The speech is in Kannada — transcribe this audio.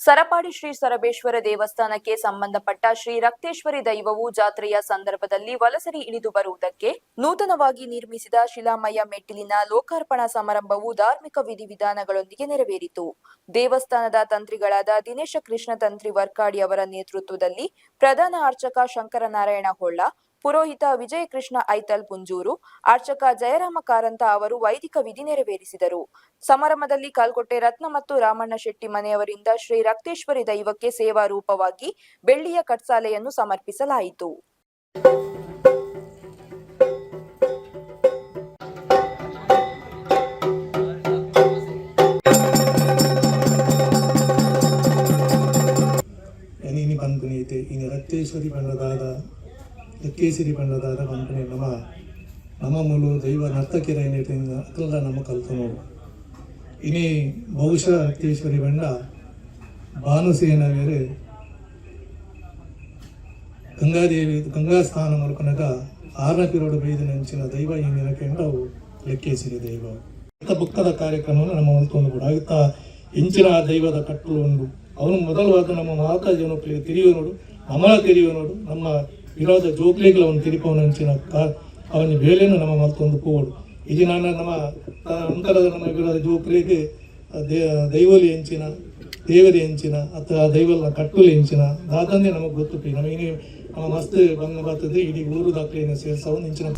ಸರಪಾಡಿ ಶ್ರೀ ಸರಬೇಶ್ವರ ದೇವಸ್ಥಾನಕ್ಕೆ ಸಂಬಂಧಪಟ್ಟ ಶ್ರೀ ರಕ್ತೇಶ್ವರಿ ದೈವವು ಜಾತ್ರೆಯ ಸಂದರ್ಭದಲ್ಲಿ ವಲಸರಿ ಇಳಿದು ಬರುವುದಕ್ಕೆ ನೂತನವಾಗಿ ನಿರ್ಮಿಸಿದ ಶಿಲಾಮಯ ಮೆಟ್ಟಿಲಿನ ಲೋಕಾರ್ಪಣಾ ಸಮಾರಂಭವು ಧಾರ್ಮಿಕ ವಿಧಿವಿಧಾನಗಳೊಂದಿಗೆ ನೆರವೇರಿತು. ದೇವಸ್ಥಾನದ ತಂತ್ರಿಗಳಾದ ದಿನೇಶ ಕೃಷ್ಣ ತಂತ್ರಿ ವರ್ಕಾಡಿ ಅವರ ನೇತೃತ್ವದಲ್ಲಿ ಪ್ರಧಾನ ಅರ್ಚಕ ಶಂಕರನಾರಾಯಣ ಹೊಳ್ಳ ಪುರೋಹಿತ ವಿಜಯಕೃಷ್ಣ ಐತಲ್ ಪುಂಜೂರು, ಅರ್ಚಕ ಜಯರಾಮ ಕಾರಂತ ಅವರು ವೈದಿಕ ವಿಧಿ ನೆರವೇರಿಸಿದರು. ಸಮಾರಂಭದಲ್ಲಿ ಕಾಲ್ಕೊಟ್ಟೆ ರತ್ನ ಮತ್ತು ರಾಮಣ್ಣ ಶೆಟ್ಟಿ ಮನೆಯವರಿಂದ ಶ್ರೀ ರಕ್ತೇಶ್ವರಿ ದೈವಕ್ಕೆ ಸೇವಾ ರೂಪವಾಗಿ ಬೆಳ್ಳಿಯ ಕಟ್ಸಾಲೆಯನ್ನು ಸಮರ್ಪಿಸಲಾಯಿತು. ಎನೀನಿ ನೀತೆ ರಕ್ತೇಶ್ವರಿ ಪಂಡದಾದ ಬಣ್ಣದ ಪಂಪುನಿ ನಮ್ಮ ನಮ್ಮ ಮೂಲ ದೈವ ನರ್ತಕಿರ ಅದೆಲ್ಲ ನಮ್ಮ ಕಲ್ತು ನೋಡು ಇನಿ ಬಹುಶಃ ರಕ್ತೇಶ್ವರಿ ಬಣ್ಣ ಬೇರೆ ಗಂಗಾದೇವಿ ಗಂಗಾ ಸ್ಥಾನ ಮೂಲಕನಗ ಆರನೇ ಪಿರೋಡು ಬೈದು ನೆಂಚಿನ ದೈವ ಇಂದಿನ ಅವು ಲೆಕ್ಕೇಸಿರಿ ದೈವ. ಇಂಥ ಬುಕ್ಕದ ಕಾರ್ಯಕ್ರಮವನ್ನು ನಮ್ಮ ಒಂದು ಕೂಡ ಆಗುತ್ತಾ ಇಂಚಿನ ದೈವದ ಕಟ್ಟಲು ಒಂದು. ಅವನು ಮೊದಲವಾದ ನಮ್ಮ ಮಾತಾ ಜನೋಕ್ಲಿಗೆ ತಿರಿಯುವ ನೋಡು. ಅಮಲ ತಿರಿಯುವ ನೋಡು. ನಮ್ಮ ವಿರೋಧ ಜೋಕ್ಲಿಗಳು ಅವನು ತಿರುಪವನ ಅಂಚಿನ ಕಾ ಅವನ ಬೇಲೆಯನ್ನು ನಮ್ಮ ಮತ್ತೊಂದು ಪೋಡು ಇದು ನಾನು ನಮ್ಮ ಅಂಕಲದ ನಮ್ಮ ಇರೋ ಜೋಕ್ಲಿಗೆ ದೇ ದೈವಲಿ ಹೆಂಚಿನ ದೇವರಿ ಹೆಂಚಿನ ಅಥವಾ ದೈವಲ್ನ ಕಟ್ಟುಲಿ ಹೆಂಚಿನ ದಾದಂದೆ ನಮಗೆ ಗೊತ್ತು ನಮಗೆ ನಮ್ಮ ಮಸ್ತ್ ಬಂದ ಬರ್ತದೆ ಇಡೀ ಊರು ದಾಖಲೆಯನ್ನು ಸೇರಿಸವು ಹೆಂಚಿನ